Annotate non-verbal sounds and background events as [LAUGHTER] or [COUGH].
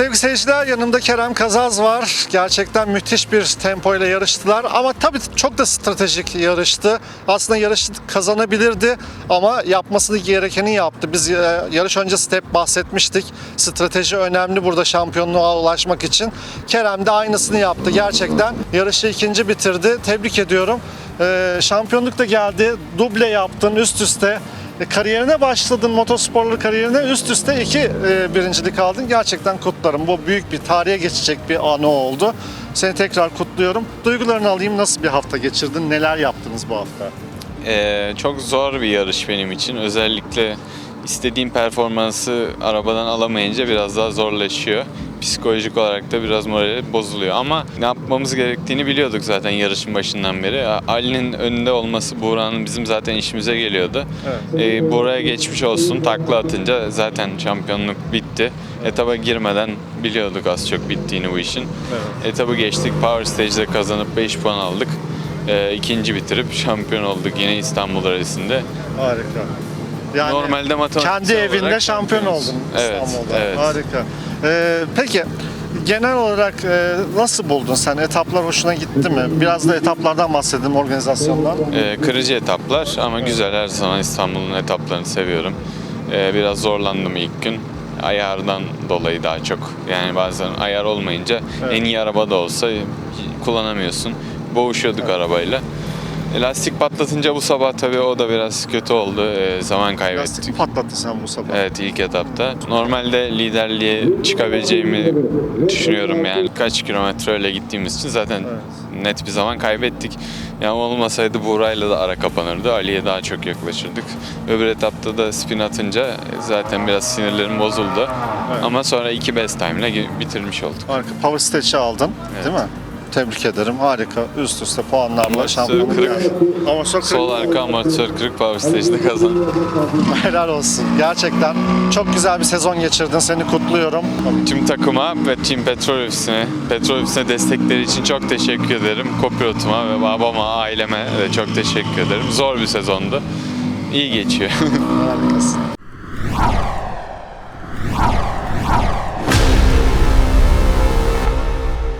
seyirciler yanımda Kerem Kazaz var. Gerçekten müthiş bir tempoyla yarıştılar ama tabii çok da stratejik yarıştı. Aslında yarışı kazanabilirdi ama yapmasını gerekeni yaptı. Biz e, yarış öncesi hep bahsetmiştik. Strateji önemli burada şampiyonluğa ulaşmak için. Kerem de aynısını yaptı. Gerçekten yarışı ikinci bitirdi. Tebrik ediyorum. E, şampiyonluk da geldi. Duble yaptın üst üste. E, kariyerine başladın motosporlu kariyerine üst üste iki e, birincilik aldın. Gerçekten kutlarım. Bu büyük bir tarihe geçecek bir anı oldu. Seni tekrar kutluyorum. Duygularını alayım. Nasıl bir hafta geçirdin? Neler yaptınız bu hafta? Ee, çok zor bir yarış benim için. Özellikle istediğim performansı arabadan alamayınca biraz daha zorlaşıyor. Psikolojik olarak da biraz morali bozuluyor ama ne yapmamız gerektiğini biliyorduk zaten yarışın başından beri. Ali'nin önünde olması Buğra'nın bizim zaten işimize geliyordu. Ee, Buğra'ya geçmiş olsun takla atınca zaten şampiyonluk bitti. Etaba girmeden biliyorduk az çok bittiğini bu işin. Etabı geçtik, Power Stage'de kazanıp 5 puan aldık. Ee, ikinci bitirip şampiyon olduk yine İstanbul Rally'sinde. Harika. Yani Normalde matematiksel kendi evinde olarak şampiyon şampiyonuz. oldun Evet, İstanbul'da. evet. Harika. Ee, peki genel olarak e, nasıl buldun sen? Etaplar hoşuna gitti mi? Biraz da etaplardan bahsedelim organizasyondan. Ee, kırıcı etaplar ama güzel her zaman İstanbul'un etaplarını seviyorum. Ee, biraz zorlandım ilk gün. Ayardan dolayı daha çok. Yani bazen ayar olmayınca en iyi araba da olsa kullanamıyorsun. Boğuşuyorduk arabayla. E, Lastik patlatınca bu sabah tabii o da biraz kötü oldu. Ee, zaman kaybettik. Lastik patlattı sen bu sabah. Evet ilk etapta. Normalde liderliğe çıkabileceğimi düşünüyorum yani. Kaç kilometre öyle gittiğimiz için zaten net bir zaman kaybettik. Yani olmasaydı Buğra'yla da ara kapanırdı. Ali'ye daha çok yaklaşırdık. Öbür etapta da spin atınca zaten biraz sinirlerim bozuldu. Ama sonra iki best time ile bitirmiş olduk. Harika. Power Stage'i aldın değil mi? Tebrik ederim. Harika. Üst üste puanlarla Amatör şampiyonluk kırık. geldi. Amatör kırık. Sol arka amatör 40 power stage'de kazandım. [LAUGHS] Helal olsun. Gerçekten çok güzel bir sezon geçirdin. Seni kutluyorum. Tüm takıma ve Team Petrol Ofisi'ne, Petrol Ofisi'ne destekleri için çok teşekkür ederim. Kopilotuma ve babama, aileme de çok teşekkür ederim. Zor bir sezondu. İyi geçiyor. [LAUGHS] Harikasın.